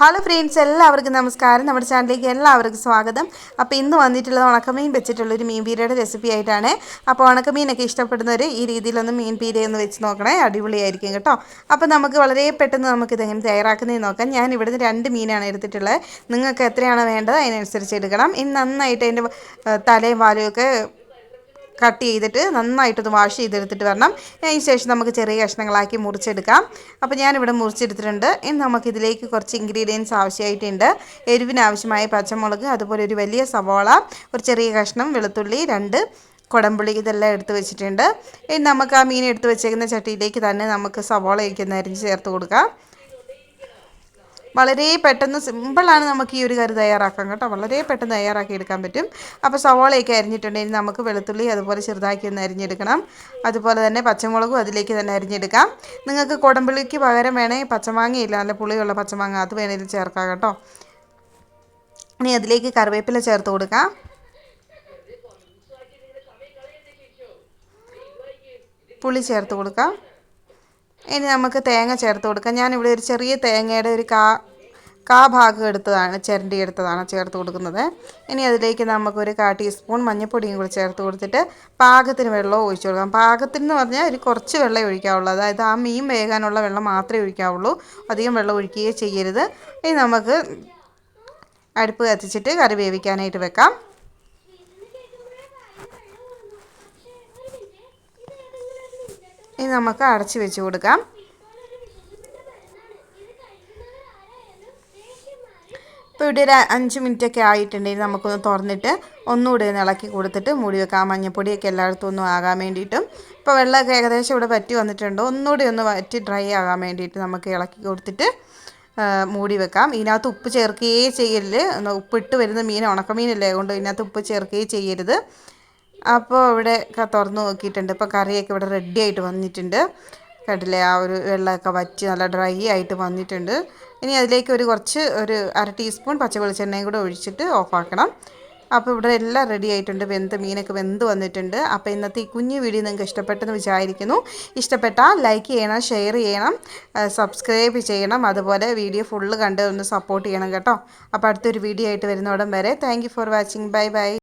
Hello friends എല്ലാവർക്കും നമസ്കാരം. നമ്മുടെ ചാനലിലേക്ക് എല്ലാവർക്കും സ്വാഗതം. അപ്പോൾ ഇന്ന് വന്നിട്ടുള്ളത് ഉണക്കമീൻ വെച്ചിട്ടുള്ള ഒരു മീൻ പീരയുടെ റെസിപ്പി ആയിട്ടാണ്. അപ്പോൾ ഉണക്കമീനൊക്കെ ഇഷ്ടപ്പെടുന്നവർ ഈ രീതിയിലൊന്ന് മീൻ പീരയൊന്ന് വെച്ച് നോക്കണേ. അടിപൊളിയായിരിക്കും കേട്ടോ. അപ്പോൾ നമുക്ക് വളരെ പെട്ടെന്ന് നമുക്ക് ഇതെങ്ങനെ തയ്യാറാക്കുന്നതെന്ന് നോക്കാം. ഞാൻ ഇവിടുന്ന് രണ്ട് മീനാണ് എടുത്തിട്ടുള്ളത്. നിങ്ങൾക്ക് എത്രയാണ് വേണ്ടത് അതിനനുസരിച്ച് എടുക്കണം. ഇനി നന്നായിട്ട് അതിന്റെ തലയും വാലും ഒക്കെ കട്ട് ചെയ്തിട്ട് നന്നായിട്ടൊന്ന് വാഷ് ചെയ്തെടുത്തിട്ട് വരണം. അതിന് ശേഷം നമുക്ക് ചെറിയ കഷ്ണങ്ങളാക്കി മുറിച്ചെടുക്കാം. അപ്പോൾ ഞാനിവിടെ മുറിച്ചെടുത്തിട്ടുണ്ട്. ഇനി നമുക്കിതിലേക്ക് കുറച്ച് ഇൻഗ്രീഡിയൻസ് ആവശ്യമായിട്ടുണ്ട്. എരിവിനാവശ്യമായ പച്ചമുളക് അതുപോലെ ഒരു വലിയ സവാള ഒരു ചെറിയ കഷ്ണം വെളുത്തുള്ളി രണ്ട് കുടമ്പുളി ഇതെല്ലാം എടുത്ത് വെച്ചിട്ടുണ്ട്. ഇനി നമുക്ക് ആ മീൻ എടുത്ത് വെച്ചേക്കുന്ന ചട്ടിയിലേക്ക് തന്നെ നമുക്ക് സവാളയൊക്കെ ഒന്ന് അരിഞ്ഞ് ചേർത്ത് കൊടുക്കാം. വളരെ പെട്ടെന്ന് സിമ്പിളാണ് നമുക്ക് ഈ ഒരു കറി തയ്യാറാക്കാം കേട്ടോ. വളരെ പെട്ടെന്ന് തയ്യാറാക്കി എടുക്കാൻ പറ്റും. അപ്പോൾ സവാളയൊക്കെ അരിഞ്ഞിട്ടുണ്ടെങ്കിൽ നമുക്ക് വെളുത്തുള്ളി അതുപോലെ ചെറുതാക്കി ഒന്ന് അരിഞ്ഞെടുക്കണം. അതുപോലെ തന്നെ പച്ചമുളകും അതിലേക്ക് തന്നെ അരിഞ്ഞെടുക്കാം. നിങ്ങൾക്ക് കുടമ്പുള്ളിക്ക് പകരം വേണമെങ്കിൽ പച്ചമാങ്ങയില്ല. നല്ല പുളിയുള്ള പച്ചമാങ്ങ അത് വേണേലും ചേർക്കാം കേട്ടോ. ഇനി അതിലേക്ക് കറിവേപ്പില ചേർത്ത് കൊടുക്കാം. പുളി ചേർത്ത് കൊടുക്കാം. ഇനി നമുക്ക് തേങ്ങ ചേർത്ത് കൊടുക്കാം. ഞാനിവിടെ ഒരു ചെറിയ തേങ്ങയുടെ ഒരു കാ കാ ഭാഗം എടുത്തതാണ് ചിരണ്ടി എടുത്തതാണ് ചേർത്ത് കൊടുക്കുന്നത്. ഇനി അതിലേക്ക് നമുക്കൊരു കാ ടീസ്പൂൺ മഞ്ഞൾപ്പൊടിയും കൂടി ചേർത്ത് കൊടുത്തിട്ട് പാകത്തിന് വെള്ളം ഒഴിച്ചു കൊടുക്കാം. പാകത്തിന് എന്ന് പറഞ്ഞാൽ ഒരു കുറച്ച് വെള്ളം ഒഴിക്കാവുള്ളൂ. അതായത് ആ മീൻ വേകാനുള്ള വെള്ളം മാത്രമേ ഒഴിക്കാവുള്ളൂ. അധികം വെള്ളം ഒഴിക്കുകയേ ചെയ്യരുത്. ഇനി നമുക്ക് അടുപ്പ് കത്തിച്ചിട്ട് കറി വേവിക്കാനായിട്ട് വെക്കാം. ഇനി നമുക്ക് അടച്ചു വെച്ച് കൊടുക്കാം. ഇപ്പോൾ ഇവിടെ ഒരു അഞ്ച് മിനിറ്റൊക്കെ ആയിട്ടുണ്ടെങ്കിൽ നമുക്കൊന്ന് തുറന്നിട്ട് ഒന്നുകൂടി ഒന്ന് ഇളക്കി കൊടുത്തിട്ട് മൂടി വെക്കാം. മഞ്ഞപ്പൊടിയൊക്കെ എല്ലായിടത്തും ഒന്നും ആകാൻ വേണ്ടിയിട്ടും. ഇപ്പോൾ വെള്ളമൊക്കെ ഏകദേശം ഇവിടെ പറ്റി വന്നിട്ടുണ്ട്. ഒന്നുകൂടി ഒന്ന് വറ്റി ഡ്രൈ ആകാൻ വേണ്ടിയിട്ട് നമുക്ക് ഇളക്കി കൊടുത്തിട്ട് മൂടി വെക്കാം. ഇതിനകത്ത് ഉപ്പ് ചേർക്കുകയേ ചെയ്യരുത്. ഉപ്പിട്ട് വരുന്ന മീൻ ഉണക്കമീനല്ലേ? അതുകൊണ്ട് ഇതിനകത്ത് ഉപ്പ് ചേർക്കുകയേ ചെയ്യരുത്. അപ്പോൾ ഇവിടെ തുറന്ന് നോക്കിയിട്ടുണ്ട്. ഇപ്പോൾ കറിയൊക്കെ ഇവിടെ റെഡി ആയിട്ട് വന്നിട്ടുണ്ട്. കണ്ടില്ലേ? ആ ഒരു വെള്ളമൊക്കെ വറ്റി നല്ല ഡ്രൈ ആയിട്ട് വന്നിട്ടുണ്ട്. ഇനി അതിലേക്ക് ഒരു കുറച്ച് ഒരു അര ടീസ്പൂൺ പച്ച വെളിച്ചെണ്ണയും കൂടെ ഒഴിച്ചിട്ട് ഓഫാക്കണം അപ്പോൾ ഇവിടെ എല്ലാം റെഡി ആയിട്ടുണ്ട്. വെന്ത് മീനൊക്കെ വെന്ത് വന്നിട്ടുണ്ട്. അപ്പോൾ ഇന്നത്തെ ഈ കുഞ്ഞു വീഡിയോ നിങ്ങൾക്ക് ഇഷ്ടപ്പെട്ടെന്ന് വിചാരിക്കുന്നു. ഇഷ്ടപ്പെട്ടാൽ ലൈക്ക് ചെയ്യണം ഷെയർ ചെയ്യണം സബ്സ്ക്രൈബ് ചെയ്യണം. അതുപോലെ വീഡിയോ ഫുള്ള് കണ്ട് ഒന്ന് സപ്പോർട്ട് ചെയ്യണം കേട്ടോ. അപ്പോൾ അടുത്തൊരു വീഡിയോ ആയിട്ട് വരുന്നോടം വരെ. Thank for watching bye bye